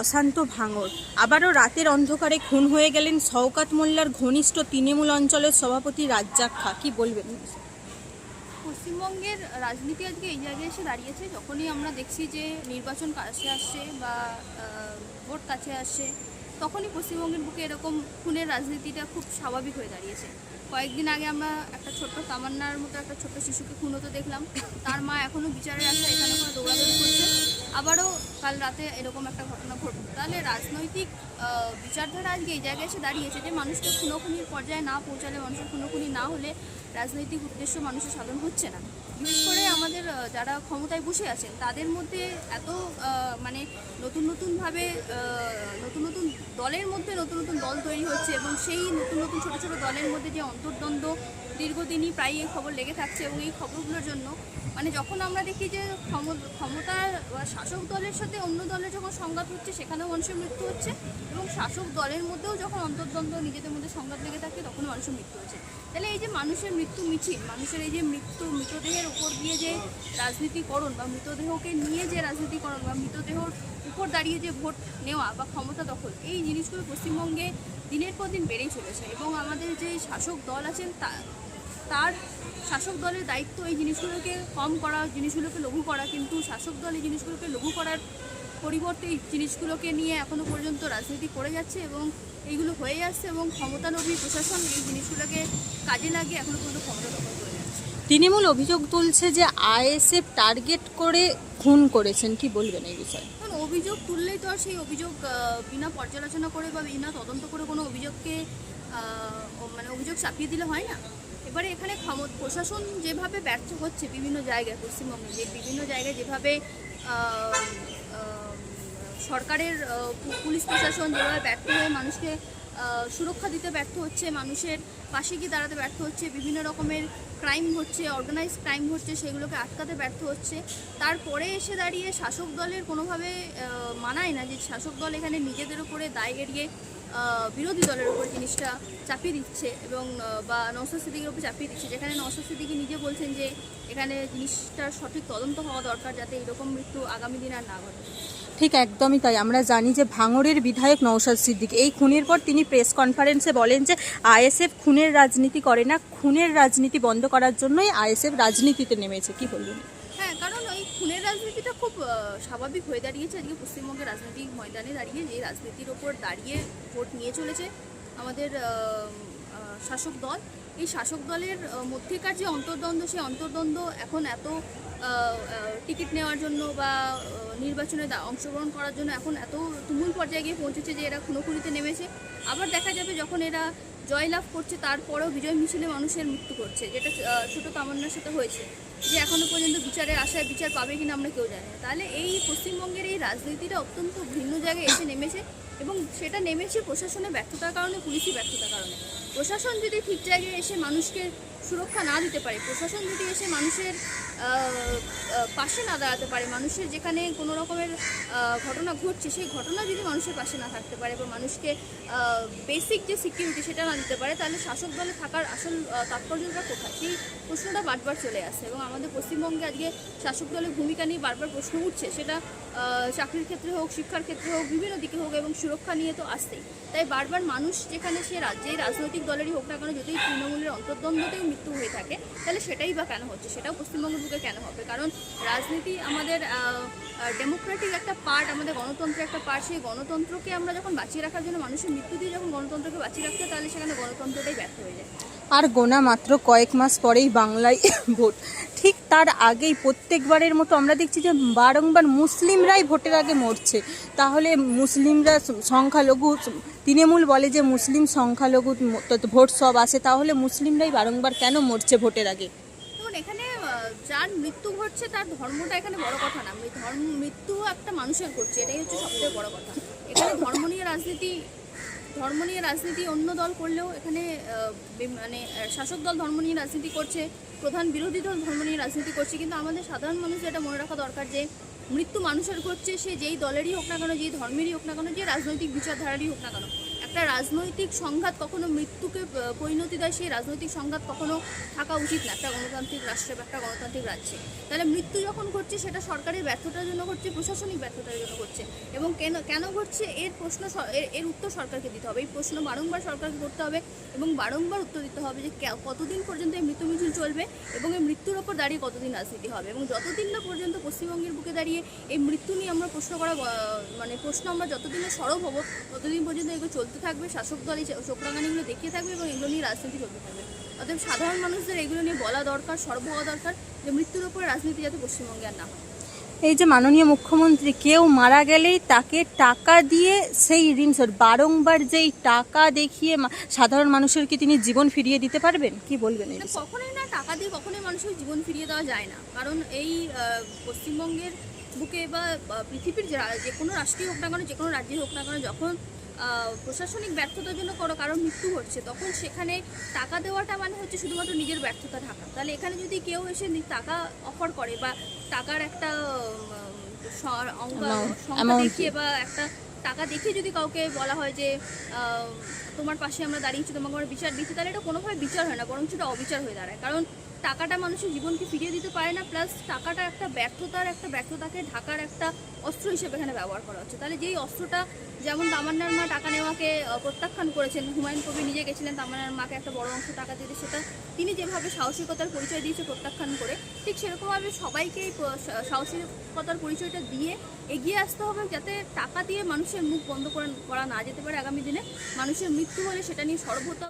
অশান্ত ভাঙর। আবারও রাতের অন্ধকারে খুন হয়ে গেলেন শওকাত মোল্লার ঘনিষ্ঠ তৃণমূল অঞ্চলের সভাপতি রাজ্জাক খা। কি বলবেন? পশ্চিমবঙ্গের রাজনীতি আজকে এই জায়গায় এসে দাঁড়িয়েছে। যখনই আমরা দেখছি যে নির্বাচন কাছে আসছে বা ভোট কাছে আসছে, তখনই পশ্চিমবঙ্গের বুকে এরকম খুনের রাজনীতিটা খুব স্বাভাবিক হয়ে দাঁড়িয়েছে। কয়েকদিন আগে আমরা একটা ছোট্ট তামান্নার মতো একটা ছোট্ট শিশুকে খুন হতে দেখলাম। তার মা এখনও বিচারের আশা এখানে কোনো দৌড়াদৌড়ি করছে। আবারও কাল রাতে এরকম একটা ঘটনা ঘটল। তাহলে রাজনৈতিক বিচারধারা আজকে এই জায়গায় এসে দাঁড়িয়েছে যে মানুষকে খুনোখুনির পর্যায়ে না পৌঁছালে, মানুষের খুনোখুনি না হলে রাজনৈতিক উদ্দেশ্য মানুষের সাধন হচ্ছে না। বিশেষ করে আমাদের যারা ক্ষমতায় বসে আছেন, তাদের মধ্যে এত মানে নতুন নতুনভাবে নতুন নতুন দলের মধ্যে নতুন নতুন দল তৈরি হচ্ছে এবং সেই নতুন নতুন ছোট ছোট দলের মধ্যে যে অন্তর্দ্বন্দ্ব দীর্ঘদিনই প্রায় এই খবর লেগে থাকছে এবং এই খবরগুলোর জন্য মানে যখন আমরা দেখি যে ক্ষম- ক্ষমতার শাসক দলের সাথে অন্য দলের যখন সংঘাত হচ্ছে, সেখানেও মানুষের মৃত্যু হচ্ছে এবং শাসক দলের মধ্যেও যখন অন্তর্দ্বন্দ্ব, নিজেদের মধ্যে সংঘাত লেগে থাকে, তখন মানুষের মৃত্যু হচ্ছে। তাহলে এই যে মানুষের মৃত্যু মিছিল, মানুষের এই যে মৃত্যু, মৃতদেহের উপর দিয়ে যে রাজনীতিকরণ বা মৃতদেহকে নিয়ে যে রাজনীতিকরণ বা মৃতদেহর উপর দাঁড়িয়ে যে ভোট নেওয়া বা ক্ষমতা দখল, এই জিনিসগুলো পশ্চিমবঙ্গে দিনের পর দিন বেড়েই চলেছে এবং আমাদের যে শাসক দল আছেন তা তার শাসক দলের দায়িত্ব এই জিনিসগুলোকে কম করা জিনিসগুলোকে লঘু করা কিন্তু শাসক দল এই জিনিসগুলোকে লঘু করার পরিবর্তে এই জিনিসগুলোকে নিয়ে এখনও পর্যন্ত রাজনীতি করে যাচ্ছে এবং এইগুলো হয়ে যাচ্ছে এবং ক্ষমতালোভী প্রশাসন এই জিনিসগুলোকে কাজে লাগিয়ে এখনও পর্যন্ত ক্ষমতা দখল করে যাচ্ছে। তৃণমূল অভিযোগ তুলছে যে আইএসএফ টার্গেট করে খুন করেছেন কি বলবেন এই বিষয়ে? কারণ অভিযোগ তুললেই তো আর সেই অভিযোগ বিনা পর্যালোচনা করে বা বিনা তদন্ত করে কোনো অভিযোগকে মানে অভিযোগ চাপিয়ে দিলে হয় না। এবারে এখানে ক্ষমত প্রশাসন যেভাবে ব্যর্থ হচ্ছে বিভিন্ন জায়গায়, পশ্চিমবঙ্গে, যে বিভিন্ন জায়গায় যেভাবে সরকারের পুলিশ প্রশাসন যেভাবে ব্যর্থ হয়ে মানুষকে সুরক্ষা দিতে ব্যর্থ হচ্ছে, মানুষের পাশে গিয়ে দাঁড়াতে ব্যর্থ হচ্ছে, বিভিন্ন রকমের ক্রাইম হচ্ছে অর্গানাইজ ক্রাইম হচ্ছে, সেগুলোকে আটকাতে ব্যর্থ হচ্ছে। তারপরে এসে দাঁড়িয়ে শাসক দলের কোনোভাবে মানায় না যে শাসক দল এখানে নিজেদের উপরে দায় এড়িয়ে বিরোধী দলের উপর জিনিসটা চাপিয়ে দিচ্ছে এবং বা নওসাদ সিদ্দিকের উপর চাপিয়ে দিচ্ছে। যেখানে নওসাদ সিদ্দিকি নিজে বলছেন যে এখানে জিনিসটার সঠিক তদন্ত হওয়া দরকার যাতে এরকম মৃত্যু আগামী দিন আর না ঘটে। ঠিক একদমই তাই। আমরা জানি যে ভাঙড়ের বিধায়ক নৌশাদ সিদ্দিক এই খুনের পর তিনি প্রেস কনফারেন্সে বলেন যে আইএসএফ খুনের রাজনীতি করে না খুনের রাজনীতি বন্ধ করার জন্যই আইএসএফ রাজনীতিতে নেমেছে। কি বলবেন? হ্যাঁ কারণ ওই খুনের রাজনীতিটা খুব স্বাভাবিক হয়ে দাঁড়িয়েছে। আজকে পশ্চিমবঙ্গের রাজনৈতিক ময়দানে দাঁড়িয়ে যে রাজনীতির ওপর দাঁড়িয়ে ভোট নিয়ে চলেছে। আমাদের শাসক দল। এই শাসক দলের মধ্যেকার যে অন্তর্দ্বন্দ্ব, সেই অন্তর্দ্বন্দ্ব এখন এত টিকিট নেওয়ার জন্য বা নির্বাচনে অংশগ্রহণ করার জন্য এখন এত তুমুল পর্যায়ে গিয়ে পৌঁছেছে যে এরা খুনোখুনিতে নেমেছে। আবার দেখা যাবে যখন এরা জয়লাভ করছে, তারপরেও বিজয় মিছিলে মানুষের মৃত্যু করছে, যেটা ছোট তামান্নার সাথে হয়েছে। যে এখনও পর্যন্ত বিচারের আশায় বিচার পাবে কিনা আমরা কেউ জানি না। তাহলে এই পশ্চিমবঙ্গের এই রাজনীতিটা অত্যন্ত ভিন্ন জায়গায় এসে নেমেছে। এবং সেটা নেমেছে প্রশাসনের ব্যর্থতার কারণে, পুলিশি ব্যর্থতার কারণে। প্রশাসন যদি ঠিক জায়গায় এসে মানুষকে সুরক্ষা না দিতে পারে, প্রশাসন যদি এসে মানুষের পাশে না দাঁড়াতে পারে। মানুষের যেখানে কোনো রকমের ঘটনা ঘটছে, সেই ঘটনা যদি মানুষের পাশে না থাকতে পারে বা মানুষকে বেসিক যে সিকিউরিটি সেটা না দিতে পারে, তাহলে শাসক দলে থাকার আসল তাৎপর্যটা কোথায়? সেই প্রশ্নটা বারবার চলে আসছে এবং আমাদের পশ্চিমবঙ্গে আজকে শাসক দলের ভূমিকা নিয়ে বারবার প্রশ্ন উঠছে। সেটা চাকরির ক্ষেত্রে হোক, শিক্ষার ক্ষেত্রে হোক, বিভিন্ন দিকে হোক এবং সুরক্ষা নিয়ে তো আসতেই। তাই বারবার মানুষ যেখানে সে রাজ্যে রাজনৈতিক দলেরই হোক না কেন, যদি তৃণমূলের অন্তর্দ্বন্দ্বতেও মৃত্যু হয়ে থাকে, তাহলে সেটাই বা কেন হচ্ছে? সেটাও পশ্চিমবঙ্গের বুকে কেন হবে? কারণ রাজনীতি আমাদের ডেমোক্রেটিক একটা পার্ট আমাদের গণতন্ত্রের একটা পার্ট সেই গণতন্ত্রকে আমরা যখন বাঁচিয়ে রাখার জন্য মানুষের মৃত্যু দিয়ে যখন গণতন্ত্রকে বাঁচিয়ে রাখতে তাহলে সেখানে গণতন্ত্রটাই ব্যর্থ হয়ে যায়। আর গোনা মাত্র কয়েক মাস পরেই বাংলায় ভোট। ঠিক তার আগেই প্রত্যেকবারের মতো আমরা দেখছি যে বারংবার মুসলিমরাই ভোটের আগে মরছে। তাহলে মুসলিমরা সংখ্যালঘু তৃণমূল বলে যে মুসলিম সংখ্যালঘু ভোট সব আসে তাহলে মুসলিমরাই বারংবার কেন মরছে ভোটের আগে? এখানে যার মৃত্যু ঘটছে, তার ধর্মটা এখানে বড় কথা না। ধর্ম, মৃত্যু একটা মানুষের ঘটছে, এটাই হচ্ছে সবথেকে বড় কথা। এখানে ধর্ম নিয়ে রাজনীতি, ধর্ম নিয়ে রাজনীতি অন্য দল করলেও এখানে মানে শাসক দল ধর্ম নিয়ে রাজনীতি করছে, প্রধান বিরোধী দল ধর্ম নিয়ে রাজনীতি করছে, কিন্তু আমাদের সাধারণ মানুষ এটা মনে রাখা দরকার যে, মৃত্যু মানুষের ঘটছে, সে যেই দলেরই হোক না কেন, যেই ধর্মেরই হোক না কেন, যে রাজনৈতিক বিচারধারারই হোক না কেন একটা রাজনৈতিক সংঘাত কখনো মৃত্যুকে পরিণতি দেয়, সেই রাজনৈতিক সংঘাত কখনো থাকা উচিত না একটা গণতান্ত্রিক রাষ্ট্রে বা একটা গণতান্ত্রিক রাজ্যে। তাহলে মৃত্যু যখন ঘটছে, সেটা সরকারের ব্যর্থতার জন্য ঘটছে, প্রশাসনিক ব্যর্থতার জন্য ঘটছে। এবং কেন কেন ঘটছে? এর প্রশ্ন এর উত্তর সরকারকে দিতে হবে। এই প্রশ্ন বারংবার সরকারকে করতে হবে এবং বারংবার উত্তর দিতে হবে যে কতদিন পর্যন্ত এই মৃত্যু মিছিল চলবে এবং এই মৃত্যুর ওপর দাঁড়িয়ে কতদিন রাজনীতি হবে। এবং যতদিন না পর্যন্ত পশ্চিমবঙ্গের বুকে দাঁড়িয়ে এই মৃত্যু নিয়ে আমরা প্রশ্ন করা মানে প্রশ্ন আমরা যতদিন সরব হব, ততদিন পর্যন্ত এগুলো চলতে থাকবে শাসক দল এই চোখরাঙানিগুলো দেখিয়ে থাকবে এবং এগুলো নিয়ে রাজনীতি চলতে থাকবে। অতএব সাধারণ মানুষদের এগুলো নিয়ে বলা দরকার সর্ব হওয়া দরকার যে মৃত্যুর ওপর রাজনীতি যাতে পশ্চিমবঙ্গে আর না হয়। এই যে মাননীয় মুখ্যমন্ত্রী কেউ মারা গেলেই তাকে টাকা দিয়ে সেই ঋণ শোধ বারংবার যেই টাকা দেখিয়ে সাধারণ মানুষের কি তিনি জীবন ফিরিয়ে দিতে পারবেন? কি বলবেন কখনোই না টাকা দিয়ে কখনোই মানুষের জীবন ফিরিয়ে দেওয়া যায় না। কারণ এই পশ্চিমবঙ্গের বুকে বা পৃথিবীর যে কোনো রাষ্ট্রীয় হোক না কেন যে কোনো রাজ্যে হোক না কেন যখন প্রশাসনিক ব্যর্থতার জন্য কোনো কারও মৃত্যু হচ্ছে তখন সেখানে টাকা দেওয়াটা মানে হচ্ছে শুধুমাত্র নিজের ব্যর্থতা ঢাকা। তাহলে এখানে যদি কেউ এসে নি- টাকা অফার করে বা টাকার একটা সংখ্যা দেখিয়ে বা একটা টাকা দেখিয়ে যদি কাউকে বলা হয় যে তোমার পাশে আমরা দাঁড়িয়েছি তোমাকে আমরা বিচার দিচ্ছি তাহলে এটা কোনোভাবে বিচার হয় না বরং সেটা অবিচার হয়ে দাঁড়ায়। কারণ টাকাটা মানুষের জীবনকে ফিরিয়ে দিতে পারে না প্লাস টাকাটা একটা ব্যর্থতার একটা ব্যর্থতাকে ঢাকার একটা অস্ত্র হিসেবে এখানে ব্যবহার করা হচ্ছে। তাহলে যেই অস্ত্রটা যেমন তামান্নার মা টাকা নেওয়াকে প্রত্যাখ্যান করেছেন, হুমায়ুন কবি নিজে গেছিলেন তামান্নার মাকে একটা বড় অংশ টাকা দিতে সেটা তিনি যেভাবে সাহসিকতার পরিচয় দিয়েছে প্রত্যাখ্যান করে, ঠিক সেরকমভাবে সবাইকে এই সাহসিকতার পরিচয়টা দিয়ে এগিয়ে আসতে হবে যাতে টাকা দিয়ে মানুষের মুখ বন্ধ করে না যেতে পারে আগামী দিনে। মানুষের মৃত্যু হলে সেটা নিয়ে সর্বত